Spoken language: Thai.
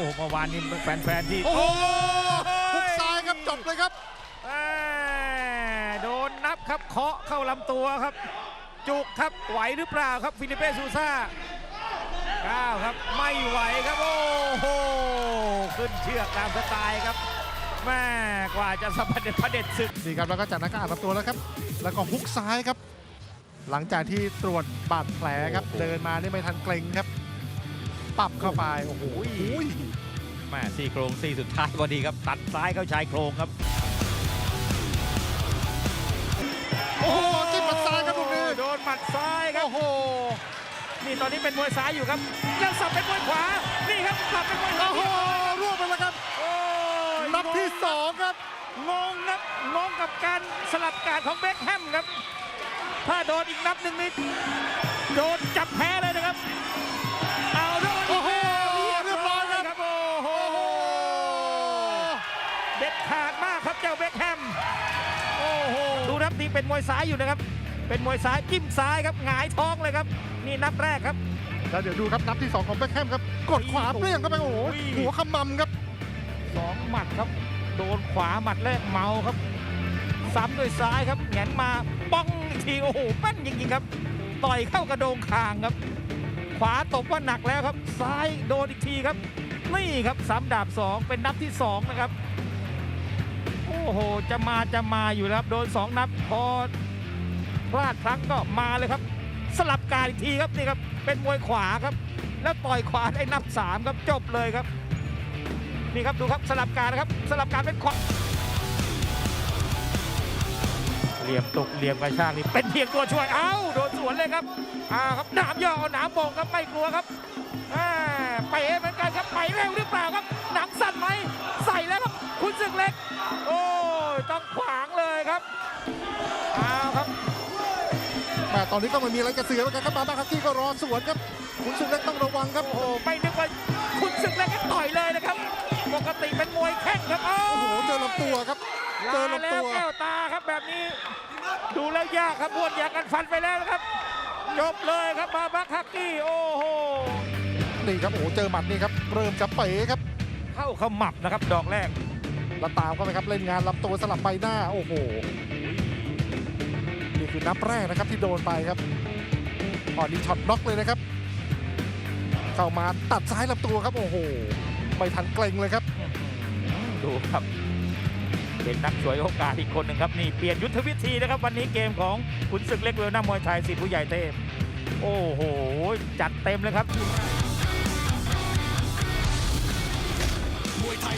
อ้เมื่อวานนี้แฟนๆที่ โอ้โหโอ้ฮุกยซ้ายครับจบเลยครับแหม่โดนนับครับเคาะเข้าลำตัวครับ จุกครับไหวหรือเปล่าครับฟิลิเป้ซูซ่าก้าวครับไม่ไหวครับโอ้โหขึ้นเชือกตามสไตล์ครับแม่กว่าจะสะพเด็จพระเด็จศึกนี่ครับแล้วก็จากนั้นก็อ่านลำตัวแล้วครับ แล้วก็ฮุกซ้ายครับ หลังจากที่ตรวจบาดแผลครับโอ้โหเดินมานี่ไม่ทันเกรงครับ ปรับเข้าไป โอ้โหแม่ซี่โครงซี่สุดท้ายพอดีครับ ตัดซ้ายเข้าชายโครงครับ โอ้โหจิ้มหมัดซ้ายครับลูกนี้โดนหมัดซ้ายครับ โอ้โห นี่ตอนนี้เป็นมวยซ้ายอยู่ครับแล้วสับเป็นมวยขวา นี่ครับสับเป็นมวยขวา โอ้โหร่วงไปแล้วครับโอ้ยนับที่สองครับ งงครับงงกับการสลับการของเบคแฮมครับ ถ้าโดนอีกนับหนึ่งนิดโดนจับแพ้เลยนะ เด็ดขาดมากครับเจ้าเบคแฮมโอ้โหดูนะครับนี่เป็นมวยซ้ายอยู่นะครับ เป็นมวยซ้ายจิ้มซ้ายครับหงายท้องเลยครับ นี่นับแรกครับ แล้วเดี๋ยวดูครับนับที่สองของแบ็คแฮมครับ กดขวาเปรี้ยงเข้าไปโอ้โหโอ้ย หัวขมำครับ สองหมัดครับ โดนขวาหมัดแรกเมาครับ ซ้ำด้วยซ้ายครับแหงนมาป้องอีกทีโอ้โหแป้นจริงๆครับ ต่อยเข้ากระโดงคางครับ ขวาตบว่าหนักแล้วครับ ซ้ายโดนอีกทีครับ นี่ครับสามดาบสองเป็นนับที่สองนะครับ โอ้โห จะมาจะมาอยู่แล้วครับ โดนสองนับพอพลาดพลั้งก็มาเลยครับ สลับการอีกทีครับนี่ครับ เป็นมวยขวาครับ แล้วต่อยขวาได้นับสามครับจบเลยครับ นี่ครับดูครับสลับการนะครับ สลับการเป็นขวาเหลี่ยมตกเหลี่ยมกระชากนี่เป็นเพียงตัวช่วยเอ้าโดนสวนเลยครับอ้าครับหนามย่อหนามโป่งครับไม่กลัวครับไปเหมือนกันครับไปเร็วหรือเปล่าครับหนังสั้นไหมใส่แล้วครับคุณศึกเล็กโอ้ ต้องขวางเลยครับอ้าวครับแม่ตอนนี้ก็ไม่มีอะไรจะเสือเหมือนกันครับมาบ้าคากี้ก็รอสวนครับขุนศึกเล็กต้องระวังครับโอ้โหไม่นึกว่าคุณศึกเล็กก็ต่อยเลยนะครับ ปกติเป็นมวยแข้งครับโอ้โหเจอลำตัวครับเจอลาลำแล้ตัววแก้วตาครับแบบนี้ ดูแล้วยากครับบวนอยากกันฟันไปแล้วนะครับจบเลยครับบาบักฮักกี้โอ้โหนี่ครับโอ้โหเจอหมัดนี่ครับเริ่มจะเป๋ครับ เข้าขมับนะครับดอกแรก แล้วตามเข้าไปครับเล่นงานรับตัวสลับใบหน้าโอ้โหนี่คือนับแรกนะครับที่โดนไปครับออนนี้ช็อตน็อกเลยนะครับ เข้ามาตัดซ้ายลำตัวครับโอ้โหไม่ทันเกรงเลยครับ ดูครับเป็นนักสวยโอกาสอีกคนหนึ่งครับนี่เปลี่ยนยุทธวิธีนะครับ วันนี้เกมของขุนศึกเล็กเวลน้ามวยไทยสิทธิ์ผู้ใหญ่เต็มโอ้โห จัดเต็มเลยครับมวยไทย